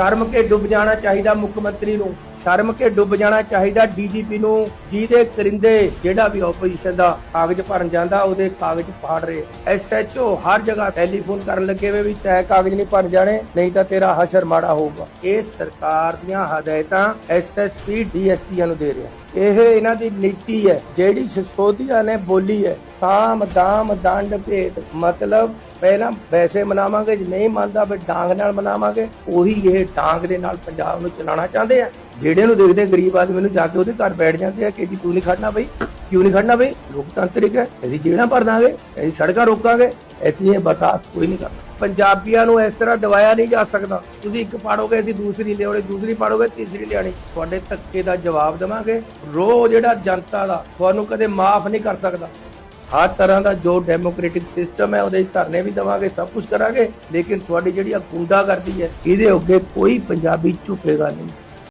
ਸ਼ਰਮ ਕੇ ਡੁੱਬ ਜਾਣਾ ਚਾਹੀਦਾ ਮੁੱਖ ਮੰਤਰੀ ਨੂੰ। ਸ਼ਰਮ ਕੇ ਡੁੱਬ ਜਾਣਾ ਚਾਹੀਦਾ ਡੀਜੀਪੀ ਨੂੰ, ਜਿਹਦੇ ਕਰਿੰਦੇ ਜਿਹੜਾ ਵੀ ਆਪੋਜੀਸ਼ਨ ਦਾ ਕਾਗਜ਼ ਭਰਨ ਜਾਂਦਾ, ਉਹਦੇ ਕਾਗਜ਼ ਫਾੜ ਰਹੇ। ਐਸਐਚਓ ਹਰ ਜਗ੍ਹਾ ਟੈਲੀਫੋਨ ਕਰਨ ਲੱਗੇ ਵੇ ਵੀ ਤੈ ਕਾਗਜ਼ ਨਹੀਂ ਭਰ ਜਾਣੇ, ਨਹੀਂ ਤਾਂ ਤੇਰਾ ਹਸ਼ਰ ਮਾੜਾ ਹੋਊਗਾ। ਇਹ ਸਰਕਾਰ ਦੀਆਂ ਹਦਾਇਤਾਂ ਐਸਐਸਪੀ ਡੀਐਸਪੀਆਂ ਨੂੰ ਦੇ ਰਿਹਾ ਇਹ ਇਹਨਾਂ ਦੀ ਨੀਤੀ ਹੈ, ਜਿਹੜੀ ਸਿਸੋਦੀਆ ਨੇ ਬੋਲੀ ਹੈ। ਸਾਮ ਦਾਮ ਦੰਡ ਭੇਦ, ਮਤਲਬ ਪਹਿਲਾਂ ਵੈਸੇ ਮਨਾਵਾਂਗੇ, ਜੇ ਨਹੀਂ ਮੰਨਦਾ ਫਿਰ ਡਾਂਗ ਨਾਲ ਮਨਾਵਾਂਗੇ। ਉਹੀ ਇਹ ਡਾਂਗ ਦੇ ਨਾਲ ਪੰਜਾਬ ਨੂੰ ਚਲਾਉਣਾ ਚਾਹੁੰਦੇ ਆ। ਜਿਹੜੇ ਨੂੰ ਦੇਖਦੇ ਗਰੀਬ ਆਦਮੀ ਨੂੰ ਜਾ ਕੇ ਉਹਦੇ ਘਰ ਬੈਠ ਜਾਂਦੇ ਆ ਕਿ ਜੀ ਤੂੰ ਨਹੀਂ ਖੜਨਾ ਬਈ, ਕਿਉਂ ਨਹੀਂ ਖੜਨਾ ਬਈ? ਲੋਕਤੰਤਰਿਕ ਹੈ, ਅਸੀਂ ਜਿਹੜਾ ਭਰ ਦਾਂਗੇ, ਅਸੀਂ ਸੜਕਾਂ ਰੋਕਾਂਗੇ, ਅਸੀਂ ਇਹ ਬਰਦਾਸ਼ਤ ਕੋਈ ਨਹੀਂ ਕਰਨਾ। ਪੰਜਾਬੀਆਂ ਨੂੰ ਇਸ ਤਰ੍ਹਾਂ ਦਵਾਇਆ ਨਹੀਂ ਜਾ ਸਕਦਾ। ਤੁਸੀਂ ਇੱਕ ਪਾੜੋਗੇ, ਅਸੀਂ ਦੂਸਰੀ ਲਿਆਉਣੀ, ਦੂਸਰੀ ਪਾੜੋਗੇ, ਤੀਸਰੀ ਲਿਆਣੀ ਤੁਹਾਡੇ ਧੱਕੇ ਦਾ ਜਵਾਬ ਦੇਵਾਂਗੇ। ਰੋ ਜਿਹੜਾ ਜਨਤਾ ਦਾ, ਤੁਹਾਨੂੰ ਕਦੇ ਮਾਫ ਨਹੀਂ ਕਰ ਸਕਦਾ। ਹਰ ਤਰ੍ਹਾਂ ਦਾ ਜੋ ਡੈਮੋਕ੍ਰੈਟਿਕ ਸਿਸਟਮ ਹੈ, ਉਹਦੇ ਧਰਨੇ ਵੀ ਦੇਵਾਂਗੇ, ਸਭ ਕੁਝ ਕਰਾਂਗੇ। ਲੇਕਿਨ ਤੁਹਾਡੀ ਜਿਹੜੀ ਆ ਗੁੰਡਾ ਕਰਦੀ ਹੈ, ਇਹਦੇ ਅੱਗੇ ਕੋਈ ਪੰਜਾਬੀ ਝੁਕੇਗਾ ਨਹੀਂ।